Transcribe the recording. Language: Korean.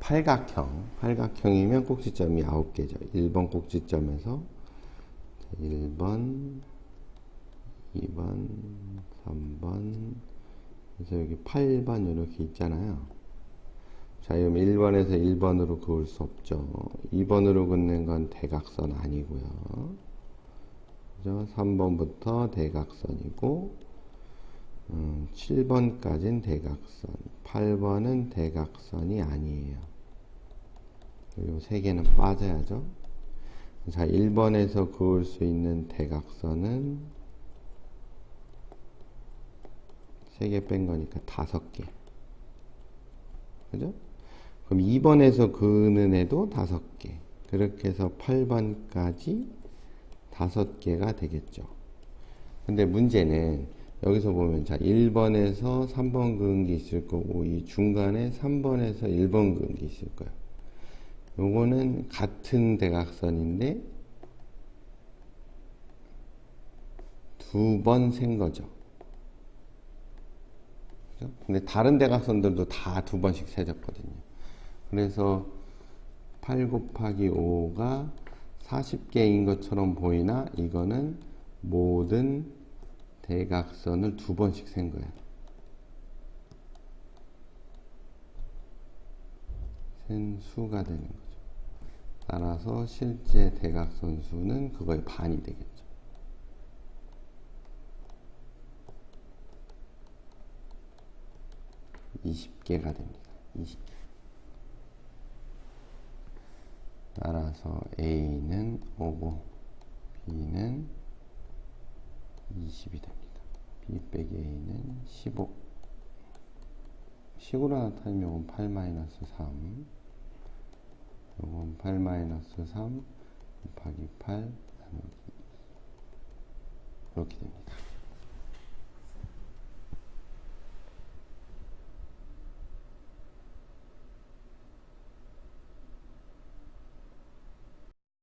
팔각형. 팔각형이면 꼭지점이 9개죠. 1번 꼭지점에서 1번, 2번, 3번, 그래서 여기 8번 이렇게 있잖아요. 자, 그럼 1번에서 1번으로 그을 수 없죠. 2번으로 긋는 건 대각선 아니고요. 그죠? 3번부터 대각선이고, 음, 7번까지는 대각선, 8번은 대각선이 아니에요. 요 세 개는 빠져야죠. 자, 1번에서 그을 수 있는 대각선은 세 개 뺀 거니까 다섯 개. 그죠? 그럼 2번에서 그는 애도 다섯 개. 그렇게 해서 8번까지 다섯 개가 되겠죠. 근데 문제는 여기서 보면 자 1번에서 3번 그은 게 있을 거고 이 중간에 3번에서 1번 그은 게 있을 거예요. 요거는 같은 대각선인데 두 번 센 거죠. 그죠? 근데 다른 대각선들도 다 두 번씩 세졌거든요. 그래서 8 곱하기 5가 40개인 것처럼 보이나 이거는 모든 대각선을 두 번씩 센 거예요. 센 수가 되는 거죠. 따라서 실제 대각선 수는 그거의 반이 되겠죠. 이십 개가 됩니다. 20개. 따라서 A는 5고 B는 20이 됩니다. B 빼기 A는 15. 식으로 나타내면 이건 8 마이너스 3. 이건 8 마이너스 3 곱하기 8 나누기 2. 이렇게 됩니다.